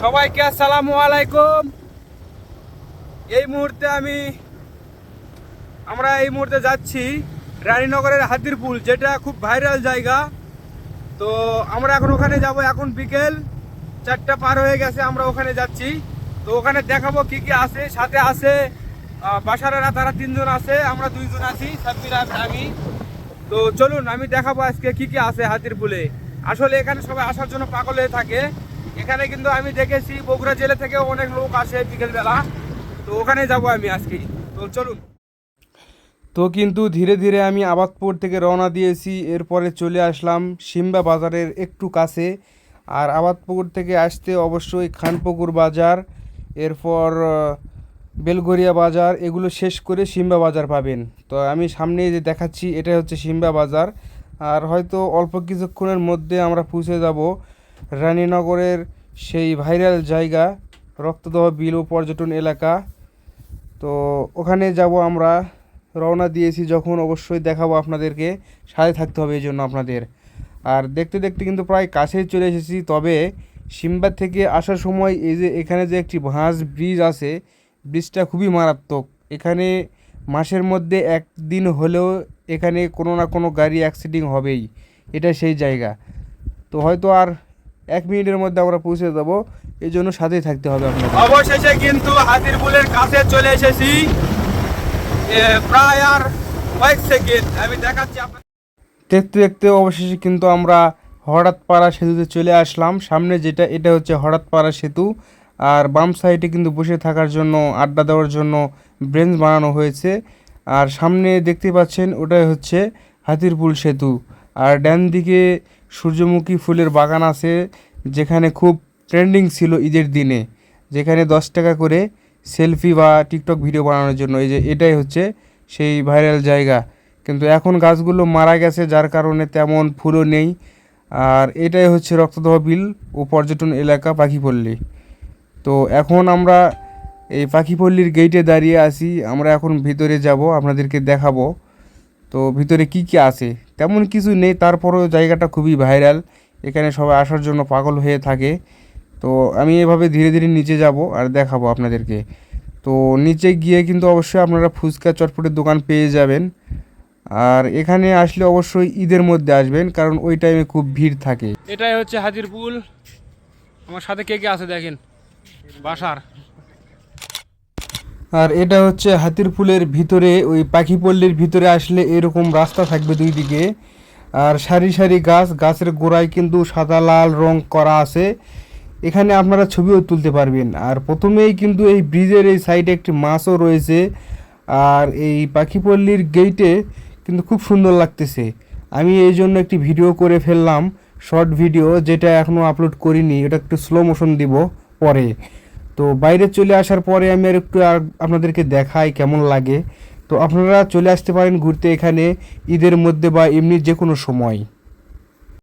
সবাইকে আসসালামু আলাইকুম। এই মুহূর্তে আমি, আমরা এই মুহূর্তে যাচ্ছি রানীনগরের হাতিরপুল, যেটা খুব ভাইরাল জায়গা। তো আমরা এখন ওখানে যাব এখন বিকেল চারটা পার হয়ে গেছে, আমরা ওখানে যাচ্ছি। তো ওখানে দেখাবো কি কি আছে, সাথে আছে বাসারেরা তারা তিনজন আছে, আমরা দুইজন আছি, সাব্বির আমি তো চলুন, আমি দেখাবো আজকে কি কি আছে হাতিরপুলে। আসলে এখানে সবাই আসার জন্য পাগল হয়ে থাকে। এখানে কিন্তু আমি দেখেছি বগুড়া জেলা থেকে অনেক লোক আসে বিকেলবেলা। তো ওখানে যাব আমি আজকে। তো চলুন। তো কিন্তু ধীরে ধীরে আমি আবাদপুর থেকে রওনা দিয়েছি এরপরে চলে আসলাম সিম্বা বাজারের একটু কাছে। আর আবাদপুকুর থেকে আসতে অবশ্যই খানপুকুর বাজার এরপর আহ, বেলগড়িয়া বাজার এগুলো শেষ করে সিম্বা বাজার পাবেন। তো আমি সামনে যে দেখাচ্ছি এটা হচ্ছে সিম্বা বাজার। আর হয়তো অল্প কিছুক্ষণের মধ্যে আমরা পৌঁছে যাব। রানীনগরের সেই ভাইরাল জায়গা, রক্তদহ বিল ও পর্যটন এলাকা। তো ওখানে যাব আমরা, রওনা দিয়েছি যখন অবশ্যই দেখাবো আপনাদেরকে, সাথে থাকতে হবে এই জন্য আপনাদের। আর দেখতে দেখতে কিন্তু প্রায় কাছেই চলে এসেছি, তবে সিম্বা থেকে আসার সময় এই যে এখানে যে একটি ভাঁজ ব্রিজ আছে, ব্রিজটা খুবই মারাত্মক। এখানে মাসের মধ্যে একদিন হলেও এখানে কোনো না কোনো গাড়ি অ্যাক্সিডেন্ট হবেই, এটা সেই জায়গা। তো হয়তো আর এক মিনিটের মধ্যে আমরা পৌঁছে যাব। এই জন্য সাথেই থাকতে হবে আপনাদের। অবশেষে কিন্তু হাতিরপুলের কাছে চলে এসেছি। প্রায় আর কয়েক সেকেন্ড। আমি দেখাচ্ছি দেখতে দেখতে অবশেষে কিন্তু আমরা হঠাৎপাড়া সেতুতে চলে আসলাম। সামনে যেটা এটা হচ্ছে হঠাৎপাড়া সেতু। আর বাম সাইডে কিন্তু বসে থাকার জন্য আড্ডা দেওয়ার জন্য ব্রেঞ্চ বানানো হয়েছে। আর সামনে দেখতে পাচ্ছেন ওটাই হচ্ছে হাতিরপুল সেতু। আর ডান দিকে সূর্যমুখী ফুলের বাগান আছে, যেখানে খুব ট্রেন্ডিং ছিল ঈদের দিনে। যেখানে দশ টাকা করে সেলফি বা টিকটক ভিডিও বানানোর জন্য। এই যে এটাই হচ্ছে সেই ভাইরাল জায়গা। কিন্তু এখন গাছগুলো মারা গেছে, যার কারণে তেমন ফুলও নেই। আর এটাই হচ্ছে রক্তদহ বিল ও পর্যটন এলাকা পাখিপল্লী। তো এখন আমরা এই পাখিপল্লীর গেটে দাঁড়িয়ে আছি। আমরা এখন ভিতরে যাব, আপনাদেরকে দেখাবো। তো ভিতরে কি কি আছে? তেমন কিছু নেই, তারপরেও জায়গাটা খুবই ভাইরাল এখানে সবাই আসার জন্য পাগল হয়ে থাকে। তো আমি এভাবে ধীরে ধীরে নিচে যাব আর দেখাবো আপনাদেরকে। তো নিচে গিয়ে কিন্তু অবশ্যই আপনারা ফুচকা চটপটের দোকান পেয়ে যাবেন। আর এখানে আসলে অবশ্যই ঈদের মধ্যে আসবেন, কারণ ওই টাইমে খুব ভিড় থাকে। এটাই হচ্ছে হাজিরপুল আমার সাথে কে কে আছে দেখেন? বাসার। আর এটা হচ্ছে হাতির পুলের ভিতরে, ওই পাখি পল্লীর ভিতরে আসলে এরকম রাস্তা থাকবে দুই দিকে। আর সারি সারি গাছ, গাছের গোড়ায় কিন্তু সাদা, লাল রং করা আছে। এখানে আপনারা ছবিও তুলতে পারবেন। আর প্রথমেই কিন্তু এই ব্রিজের এই সাইডে একটি মাছও রয়েছে। আর এই পাখিপল্লির গেইটে কিন্তু খুব সুন্দর লাগতেছে। আমি এই জন্য একটি ভিডিও করে ফেললাম, শর্ট ভিডিও, যেটা এখনও আপলোড করিনি। এটা একটু স্লো মোশন দিব পরে। তো বাইরে চলে আসার পরে আমি আর একটু আপনাদেরকে দেখাই কেমন লাগে। তো আপনারা চলে আসতে পারেন ঘুরতে এখানে ঈদের মধ্যে বা এমনি যে কোনো সময়।